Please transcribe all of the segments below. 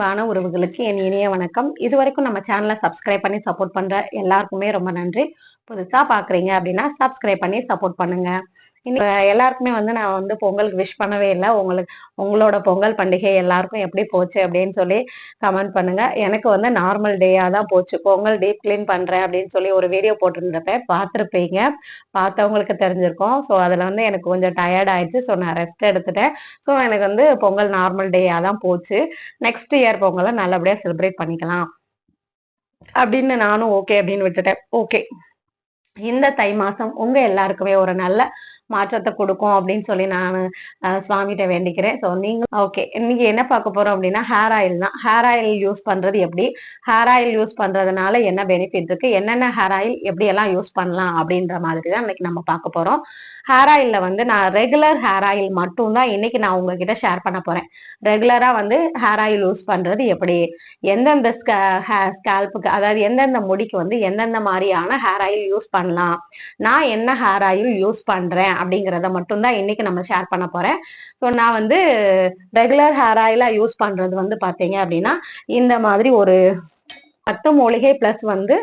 அன்பான உறவுகளுக்கு என் இனிய வணக்கம். இது வரைக்கும் நம்ம சேனலை சப்ஸ்கிரைப் பண்ணி சப்போர்ட் பண்ற எல்லாருக்குமே ரொம்ப நன்றி. புதுசா பாக்குறீங்க அப்படின்னா சப்ஸ்கிரைப் பண்ணி சப்போர்ட் பண்ணுங்க. இன்னைக்கு எல்லாருக்குமே வந்து நான் வந்து பொங்கலுக்கு விஷ் பண்ணவே இல்லை. உங்களுக்கு உங்களோட பொங்கல் பண்டிகை எல்லாருக்கும் எப்படி போச்சு அப்படின்னு சொல்லி கமெண்ட் பண்ணுங்க. எனக்கு வந்து நார்மல் டேயா தான் போச்சு. பொங்கல் டீப் கிளீன் பண்றேன் அப்படின்னு சொல்லி ஒரு வீடியோ போட்டிருந்தப்ப பார்த்துருப்பீங்க. பார்த்தவங்களுக்கு தெரிஞ்சிருக்கும். ஸோ அதில் வந்து எனக்கு கொஞ்சம் டயர்ட் ஆயிடுச்சு. ஸோ நான் ரெஸ்ட் எடுத்துட்டேன். ஸோ எனக்கு வந்து பொங்கல் நார்மல் டேயா தான் போச்சு. நெக்ஸ்ட் இயர் பொங்கலை நல்லபடியாக செலிப்ரேட் பண்ணிக்கலாம். அப்படின்னு நானும் ஓகே அப்படின்னு விட்டுட்டேன். ஓகே இந்த தை மாசம் உங்க எல்லாருக்குமே ஒரு நல்ல மாற்றத்தை கொடுக்கும் அப்படின்னு சொல்லி நான் சுவாமிகிட்ட வேண்டிக்கிறேன். ஸோ நீங்க ஓகே இன்னைக்கு என்ன பார்க்க போறோம் அப்படின்னா ஹேர் ஆயில் தான். ஹேர் ஆயில் யூஸ் பண்றது எப்படி? ஹேர் ஆயில் யூஸ் பண்றதுனால என்ன பெனிஃபிட் இருக்கு? என்னென்ன ஹேர் ஆயில் எப்படி எல்லாம் யூஸ் பண்ணலாம் அப்படின்ற மாதிரி தான் இன்னைக்கு நம்ம பார்க்க போறோம். ஹேர் ஆயில்ல வந்து நான் ரெகுலர் ஹேர் ஆயில் மட்டும் தான் இன்னைக்கு நான் உங்ககிட்ட ஷேர் பண்ண போறேன். ரெகுலரா வந்து ஹேர் ஆயில் யூஸ் பண்றது எப்படி? எந்தெந்த ஸ்கேல்புக்கு அதாவது எந்தெந்த முடிக்கு வந்து எந்தெந்த மாதிரியான ஹேர் ஆயில் யூஸ் பண்ணலாம்? நான் என்ன ஹேர் ஆயில் யூஸ் பண்றேன் அப்படிங்கிறத மட்டும்தான் இன்னைக்கு நம்ம ஷேர் பண்ண போறேன். ஸோ நான் வந்து ரெகுலர் ஹேர் ஆயிலா யூஸ் பண்றது வந்து பாத்தீங்க அப்படின்னா இந்த மாதிரி ஒரு பத்து மூலிகை பிளஸ் வந்து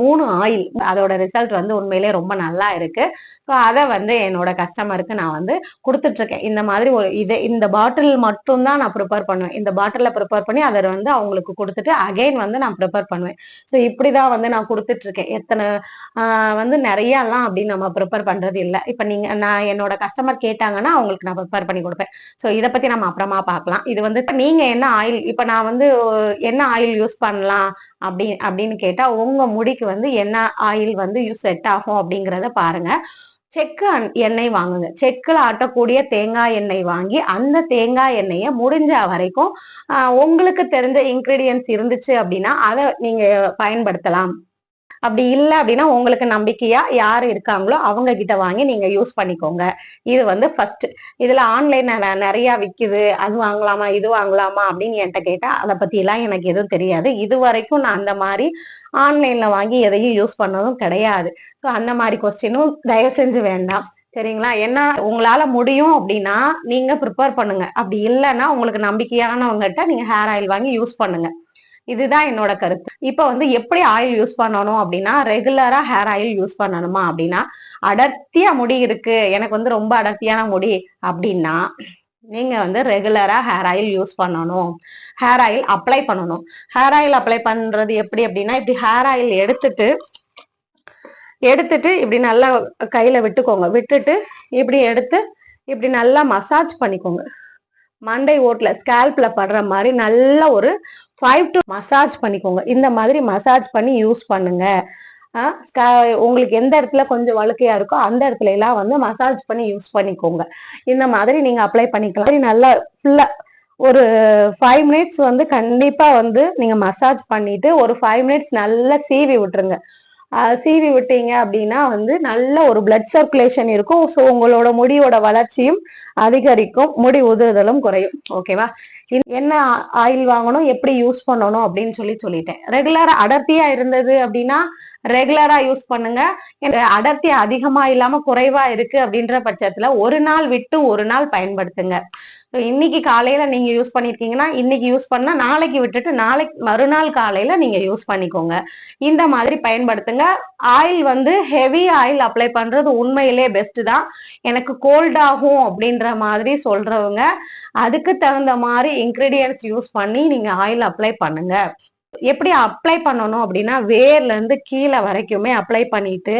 மூணு ஆயில் அதோட ரிசல்ட் வந்து உண்மையிலே ரொம்ப நல்லா இருக்கு. ஸோ அதை வந்து என்னோட கஸ்டமருக்கு நான் வந்து கொடுத்துட்டு இருக்கேன். இந்த மாதிரி ஒரு இதை இந்த பாட்டில் மட்டும் தான் நான் ப்ரிப்பேர் பண்ணுவேன். இந்த பாட்டிலில் ப்ரிப்பேர் பண்ணி அதை வந்து அவங்களுக்கு கொடுத்துட்டு அகைன் வந்து நான் ப்ரிப்பேர் பண்ணுவேன். ஸோ இப்படி தான் வந்து நான் கொடுத்துட்டு இருக்கேன். எத்தனை வந்து நிறையலாம் அப்படின்னு நம்ம ப்ரிப்பேர் பண்றது இல்லை. இப்போ நீங்க நான் என்னோட கஸ்டமர் கேட்டாங்கன்னா அவங்களுக்கு நான் ப்ரிப்பேர் பண்ணி கொடுப்பேன். ஸோ இதை பத்தி நம்ம அப்புறமா பார்க்கலாம். இது வந்து நீங்க என்ன ஆயில் இப்போ நான் வந்து என்ன ஆயில் யூஸ் பண்ணலாம்? அப்படி அப்படின்னு கேட்டா உங்க முடிக்கு வந்து என்ன ஆயில் வந்து செட் ஆகும் அப்படிங்கிறத பாருங்க. செக்கு எண்ணெய் வாங்குங்க. செக்கில் ஆட்டக்கூடிய தேங்காய் எண்ணெய் வாங்கி அந்த தேங்காய் எண்ணெயை முடிஞ்ச வரைக்கும் உங்களுக்கு தெரிஞ்ச இன்க்ரீடியன்ஸ் இருந்துச்சு அப்படின்னா அதை நீங்க பயன்படுத்தலாம். அப்படி இல்லை அப்படின்னா உங்களுக்கு நம்பிக்கையா யார் இருக்காங்களோ அவங்க கிட்ட வாங்கி நீங்க யூஸ் பண்ணிக்கோங்க. இது வந்து ஃபர்ஸ்ட் இதுல ஆன்லைன் நிறைய விக்குது. அது வாங்கலாமா இது வாங்கலாமா அப்படின்னு என்கிட்ட கேட்டா அதை பத்தி எல்லாம் எனக்கு எதுவும் தெரியாது. இது வரைக்கும் நான் அந்த மாதிரி ஆன்லைன்ல வாங்கி எதையும் யூஸ் பண்ணதும் கிடையாது. ஸோ அந்த மாதிரி கொஸ்டினும் தயவு செஞ்சு வேண்டாம். சரிங்களா? என்ன உங்களால முடியும் அப்படின்னா நீங்க ப்ரிப்பேர் பண்ணுங்க. அப்படி இல்லைன்னா உங்களுக்கு நம்பிக்கையானவங்ககிட்ட நீங்க ஹேர் ஆயில் வாங்கி யூஸ் பண்ணுங்க. இதுதான் என்னோட கருத்து. இப்ப வந்து எப்படி ஆயில் யூஸ் பண்ணணும் அப்படின்னா ரெகுலரா ஹேர் ஆயில் யூஸ் பண்ணணுமா அப்படின்னா அடர்த்தியா முடி இருக்கு. எனக்கு வந்து ரொம்ப அடர்த்தியான முடி அப்படின்னா நீங்க வந்து ரெகுலரா ஹேர் ஆயில் யூஸ் பண்ணணும். ஹேர் ஆயில் அப்ளை பண்ணணும். ஹேர் ஆயில் அப்ளை பண்றது எப்படி அப்படின்னா இப்படி ஹேர் ஆயில் எடுத்துட்டு எடுத்துட்டு இப்படி நல்லா கையில விட்டுக்கோங்க. விட்டுட்டு இப்படி எடுத்து இப்படி நல்லா மசாஜ் பண்ணிக்கோங்க. மண்டை ஓட்டில் ஸ்கேல்ப்ல படுற மாதிரி நல்ல ஒரு ஃபைவ் டு மசாஜ் பண்ணிக்கோங்க. இந்த மாதிரி மசாஜ் பண்ணி யூஸ் பண்ணுங்க. உங்களுக்கு எந்த இடத்துல கொஞ்சம் வழுக்கையா இருக்கோ அந்த இடத்துல எல்லாம் வந்து மசாஜ் பண்ணி யூஸ் பண்ணிக்கோங்க. இந்த மாதிரி நீங்க அப்ளை பண்ணிக்கலாம். நல்லா ஃபுல்லா ஒரு ஃபைவ் மினிட்ஸ் வந்து கண்டிப்பா வந்து நீங்க மசாஜ் பண்ணிட்டு ஒரு ஃபைவ் மினிட்ஸ் நல்லா சீவி விட்டுருங்க. சீவி விட்டீங்க அப்படின்னா வந்து நல்ல ஒரு பிளட் சர்க்குலேஷன் இருக்கும். ஸோ உங்களோட முடியோட வளர்ச்சியும் அதிகரிக்கும். முடி உதுதலும் குறையும். ஓகேவா என்ன ஆயில் வாங்கணும் எப்படி யூஸ் பண்ணணும் அப்படின்னு சொல்லி சொல்லிட்டேன். ரெகுலரா அடர்த்தியா இருந்தது அப்படின்னா ரெகுலரா யூஸ் பண்ணுங்க. அடர்த்தி அதிகமா இல்லாம குறைவா இருக்கு அப்படின்ற பட்சத்துல ஒரு நாள் விட்டு ஒரு நாள் பயன்படுத்துங்க. இன்னைக்கு காலையில நீங்க யூஸ் பண்ணிருக்கீங்கன்னா இன்னைக்கு யூஸ் பண்ணா நாளைக்கு விட்டுட்டு நாளைக்கு மறுநாள் காலையில நீங்க யூஸ் பண்ணிக்கோங்க. இந்த மாதிரி பயன்படுத்துங்க. ஆயில் வந்து ஹெவி ஆயில் அப்ளை பண்றது உண்மையிலே பெஸ்ட் தான். எனக்கு கோல்ட் ஆகும் அப்படின்ற மாதிரி சொல்றவங்க அதுக்கு தகுந்த மாதிரி இன்கிரீடியன்ஸ் யூஸ் பண்ணி நீங்க ஆயில் அப்ளை பண்ணுங்க. எப்படி அப்ளை பண்ணணும் அப்படின்னா வேர்ல இருந்து கீழே வரைக்குமே அப்ளை பண்ணிட்டு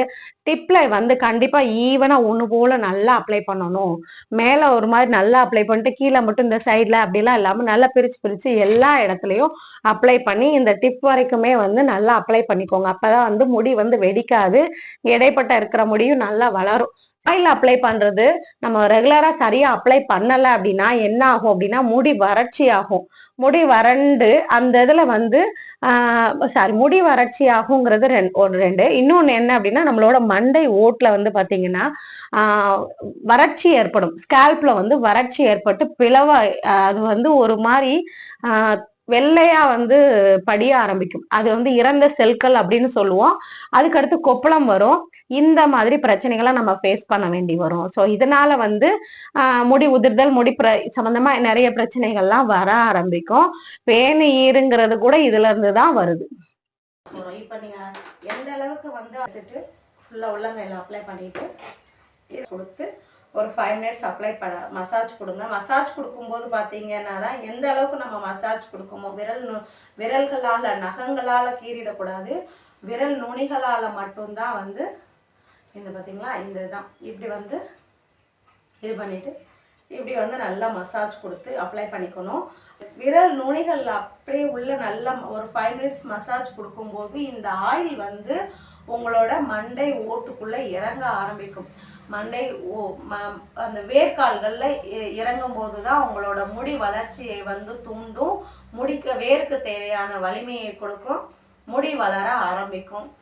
டிப்ல வந்து கண்டிப்பா ஈவனா ஒண்ணு போல நல்லா அப்ளை பண்ணணும். மேல ஒரு மாதிரி நல்லா அப்ளை பண்ணிட்டு கீழே மட்டும் இந்த சைட்ல அப்படிலாம் இல்லாம நல்லா பிரிச்சு பிரிச்சு எல்லா இடத்துலயும் அப்ளை பண்ணி இந்த டிப் வரைக்குமே வந்து நல்லா அப்ளை பண்ணிக்கோங்க. அப்பதான் வந்து முடி வந்து வெடிக்காது. இடைப்பட்ட இருக்கிற முடியும் நல்லா வளரும். ஆயில் அப்ளை பண்றது நம்ம ரெகுலரா சரியா அப்ளை பண்ணல அப்படின்னா என்ன ஆகும் அப்படின்னா முடி வறட்சி ஆகும். முடி வறண்டு அந்த இதுல வந்து சாரி முடி வறட்சி ஆகுங்கிறது ரெண்டு ஒரு ரெண்டு. இன்னொன்னு என்ன அப்படின்னா நம்மளோட மண்டை ஓட்டுல வந்து பாத்தீங்கன்னா வறட்சி ஏற்படும். ஸ்கேல்ப்ல வந்து வறட்சி ஏற்பட்டு பிளவா அது வந்து ஒரு மாதிரி வெள்ளையா வந்து படிய ஆரம்பிக்கும். அது வந்து இறந்த செல்கள் அப்படின்னு சொல்லுவோம். அதுக்கடுத்து கொப்பளம் வரும். இந்த மாதிரி பிரச்சனைகளை நம்ம ஃபேஸ் பண்ண வேண்டி வரும். ஸோ இதனால வந்து முடி உதிர்தல் முடி பிர சம்பந்தமா நிறைய பிரச்சனைகள்லாம் வர ஆரம்பிக்கும். பேனு ஈருங்கிறது கூட இதுல இருந்து தான் வருது. இப்போ எந்த அளவுக்கு வந்து எடுத்துட்டு ஃபுல்லாக அப்ளை பண்ணிட்டு கொடுத்து ஒரு ஃபைவ் மினிட்ஸ் அப்ளை பண்ண மசாஜ் கொடுங்க. மசாஜ் கொடுக்கும்போது பார்த்தீங்கன்னா தான் எந்த அளவுக்கு நம்ம மசாஜ் கொடுக்குமோ விரல் நு விரல்களால் நகங்களால் கீறிடக்கூடாது. விரல் நுனிகளால் மட்டும்தான் வந்து இந்த பார்த்தீங்களா இந்த தான் இப்படி வந்து இது பண்ணிவிட்டு இப்படி வந்து நல்லா மசாஜ் கொடுத்து அப்ளை பண்ணிக்கணும். விரல் நுனிகள் அப்படியே உள்ள நல்லா ஒரு ஃபைவ் மினிட்ஸ் மசாஜ் கொடுக்கும்போது இந்த ஆயில் வந்து உங்களோட மண்டை ஓட்டுக்குள்ள இறங்க ஆரம்பிக்கும். மண்டை ஓ ம- அந்த வேர்க்கால்களில் இறங்கும் போது தான் உங்களோட முடி வளர்ச்சியை வந்து தூண்டும். முடிக்க வேருக்கு தேவையான வலிமையை கொடுக்கும். முடி வளர ஆரம்பிக்கும்.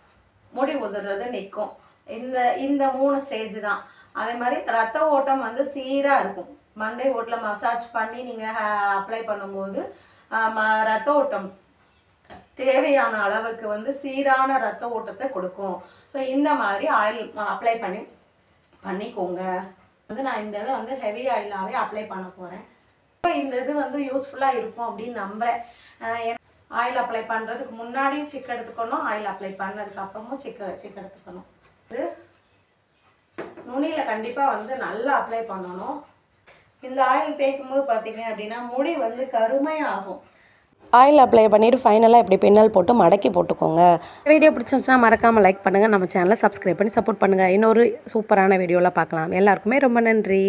முடி உதிர்றது நிற்கும். இந்த இந்த மூணு ஸ்டேஜ் தான். அதே மாதிரி ரத்த ஓட்டம் வந்து சீராக இருக்கும். மண்டை ஓட்டில் மசாஜ் பண்ணி நீங்கள் அப்ளை பண்ணும்போது ம- ரத்த ஓட்டம் தேவையான அளவுக்கு வந்து சீரான ரத்த ஓட்டத்தை கொடுக்கும். ஸோ இந்த மாதிரி ஆயில் அப்ளை பண்ணி பண்ணிக்கோங்க. வந்து நான் இந்த இதை வந்து ஹெவி ஆயிலாகவே அப்ளை பண்ண போகிறேன் இந்த இது வந்து யூஸ்ஃபுல்லாக இருக்கும் அப்படின்னு நம்புகிறேன் ஆயில் அப்ளை பண்ணுறதுக்கு முன்னாடி சிக் எடுத்துக்கணும் ஆயில் அப்ளை பண்ணதுக்கு அப்புறமும் சிக்க சிக் எடுத்துக்கணும். இது நுனியில் கண்டிப்பாக வந்து நல்லா அப்ளை பண்ணணும். இந்த ஆயில் தேய்க்கும் போது பார்த்தீங்க அப்படின்னா முடி வந்து கருமையாகும். ஆயில் அப்ளை பண்ணிவிட்டு ஃபைனலாக இப்படி பின்னல் போட்டு மடக்கி போட்டுக்கோங்க. வீடியோ பிடிச்சிருந்துச்சுன்னா மறக்காமல் லைக் பண்ணுங்கள் நம்ம சேனலை சப்ஸ்கிரைப் பண்ணி சப்போர்ட் பண்ணுங்கள் இன்னொரு சூப்பரான வீடியோவில் பார்க்கலாம். எல்லாருக்குமே ரொம்ப நன்றி.